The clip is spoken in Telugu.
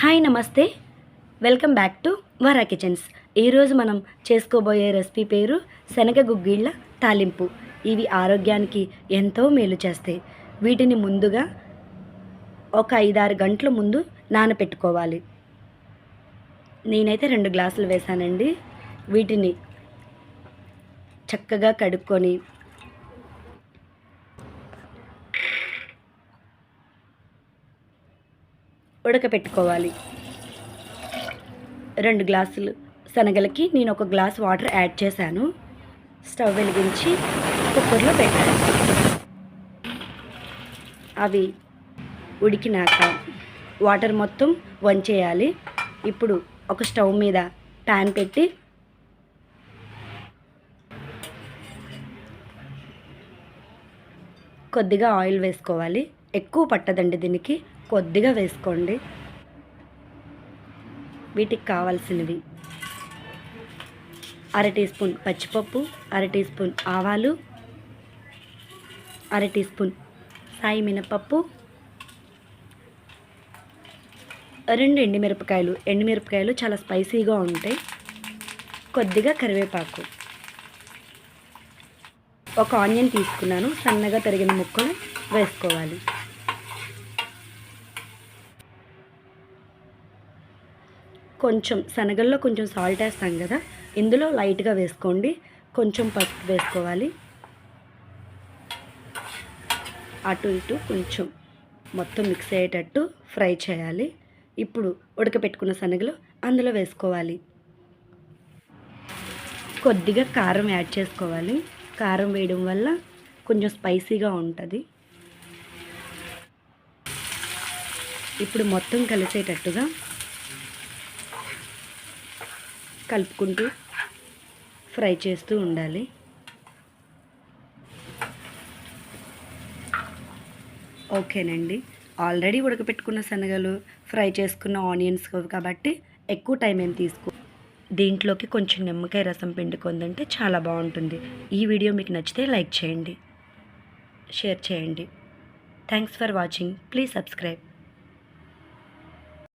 హాయ్ నమస్తే. Welcome back to Vara kitchens. ఈరోజు మనం చేసుకోబోయే రెసిపీ పేరు శనగ గుగ్గిళ్ళ తాలింపు. ఇవి ఆరోగ్యానికి ఎంతో మేలు చేస్తాయి. వీటిని ముందుగా ఒక ఐదారు గంటల ముందు నానపెట్టుకోవాలి. నేనైతే రెండు గ్లాసులు వేసానండి. వీటిని చక్కగా కడుక్కొని ఉడకపెట్టుకోవాలి. రెండు గ్లాసులు శనగలకి నేను ఒక గ్లాస్ వాటర్ యాడ్ చేశాను. స్టవ్ వెలిగించి కుక్కర్లో పెట్టాను అవి ఉడికినాక వాటర్ మొత్తం వంచేయాలి. ఇప్పుడు ఒక స్టవ్ మీద ప్యాన్ పెట్టి కొద్దిగా ఆయిల్ వేసుకోవాలి. ఎక్కువ పట్టదండి దీనికి. కొద్దిగా వేసుకోండి. వీటికి కావాల్సినవి. అర టీ స్పూన్ పచ్చిపప్పు అర టీ స్పూన్ ఆవాలు అర టీ స్పూన్ సాయి మినపప్పు రెండు ఎండుమిరపకాయలు. ఎండుమిరపకాయలు చాలా స్పైసీగా ఉంటాయి. కొద్దిగా కరివేపాకు. ఒక ఆనియన్ తీసుకున్నాను. సన్నగా తరిగిన ముక్కలు వేసుకోవాలి. కొంచెం శనగల్లో కొంచెం సాల్ట్ వేస్తాం కదా ఇందులో లైట్గా వేసుకోండి. కొంచెం పసుపు వేసుకోవాలి. అటు ఇటు కొంచెం మొత్తం మిక్స్ అయ్యేటట్టు ఫ్రై చేయాలి. ఇప్పుడు ఉడకపెట్టుకున్న శనగలు అందులో వేసుకోవాలి. కొద్దిగా కారం యాడ్ చేసుకోవాలి. కారం వేయడం వల్ల కొంచెం స్పైసీగా ఉంటుంది. ఇప్పుడు మొత్తం కలిసేటట్టుగా కలుపుకుంటూ ఫ్రై చేస్తూ ఉండాలి. ఓకేనండి. ఆల్రెడీ ఉడకపెట్టుకున్న శనగలు ఫ్రై చేసుకున్న ఆనియన్స్ కాబట్టి ఎక్కువ టైం ఏం తీసుకో దీంట్లోకి కొంచెం నిమ్మకాయ రసం పిండుకుందంటే చాలా బాగుంటుంది. ఈ వీడియో మీకు నచ్చితే లైక్ చేయండి. షేర్ చేయండి. Thanks for watching please subscribe